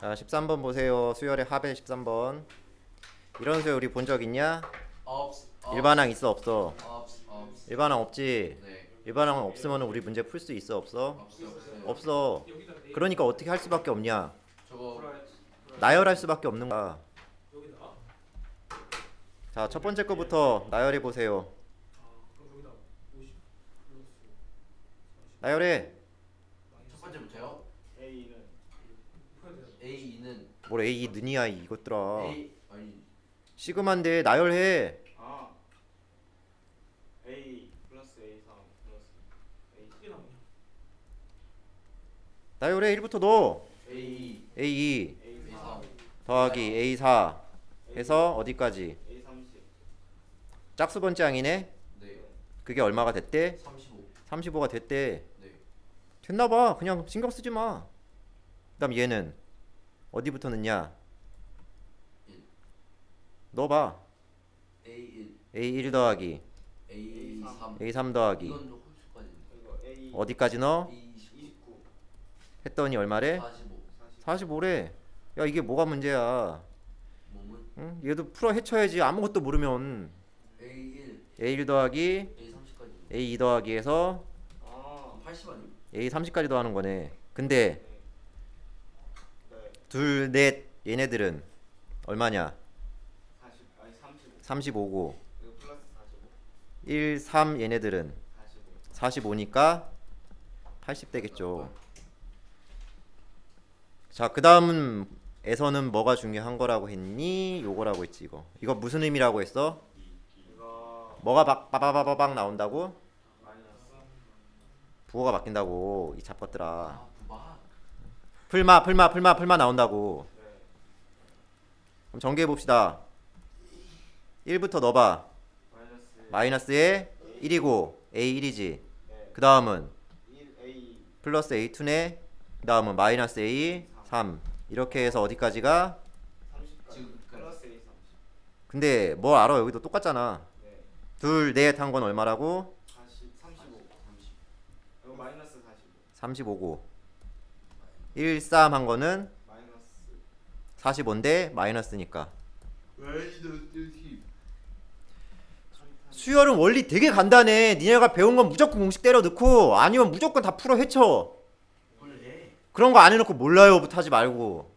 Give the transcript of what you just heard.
자 13번 보세요 수열의 합의 13번 이런 수열 우리 본 적 있냐? 없 없, 일반항 있어 없어? 없 없. 일반항 없지? 네 일반항 없으면 우리 문제 풀 수 있어 없어? 없어 네 그러니까 어떻게 할 수밖에 없냐 저거 나열할 수밖에 없는 거야 자 첫 번째 거부터 나열해 보세요 그럼 여기다 50 플러스 40 나열해 첫 번째부터요. A는. A2는 뭘 A 느니야 이것들아. A 아니. 시그마인데 나열해. 아. A 플러스 A3 플러스 A 나오냐? 나열해. 1부터 넣어. A A2 A3 더하기 A4 해서 어디까지? A30 짝수 번째항이네. 네. 그게 얼마가 됐대? 35. 35가 됐대. 네. 됐나봐. 그냥 신경 쓰지 마. 그 다음 얘는 어디부터 넣냐? 일. 넣어봐 A1 A1 더하기. A3 A3 더하기. 이건 좀 홀수까지. 이거 A 어디까지 넣어? A29 29 했더니 얼마래? 45 45래. 야 이게 뭐가 문제야? 몸은? 응? 얘도 풀어 헤쳐야지. 아무것도 모르면. A1 A1 더하기 A30까지. A2 더하기 해서 아 80 아니요? A30까지 더하는 거네. 근데 네 둘, 넷 얘네들은 얼마냐 40 아니 35 35고 이거 플러스 45 1, 3 얘네들은 45 45니까 80 되겠죠. 자, 그 다음 에서는 뭐가 중요한 거라고 했니? 요거라고 했지 이거. 이거 무슨 의미라고 했어? 뭐가 박 빠바바바박 나온다고? 부호가 바뀐다고 이 잡것들아. 풀마 풀마 풀마 풀마 나온다고. 네 그럼 전개해 봅시다. 1부터 넣어봐. 마이너스 마이너스에 1이고 A1이지. 네그 다음은 1 A 플러스 A2네. 그 다음은 마이너스 A 3. 이렇게 해서 어디까지가? 30까지 지금 플러스 A 30 근데 뭐 알아 여기도 똑같잖아. 네 둘, 넷한건 얼마라고? 40 35 30. 이거 마이너스 45 35고 1, 3 한 거는 마이너스 45인데 마이너스니까. 마이너스 10. 수열은 원리 되게 간단해. 니네가 배운 건 무조건 공식 때려 넣고 아니면 무조건 다 풀어 헤쳐. 그런 거 안 해놓고 몰라요부터 하지 말고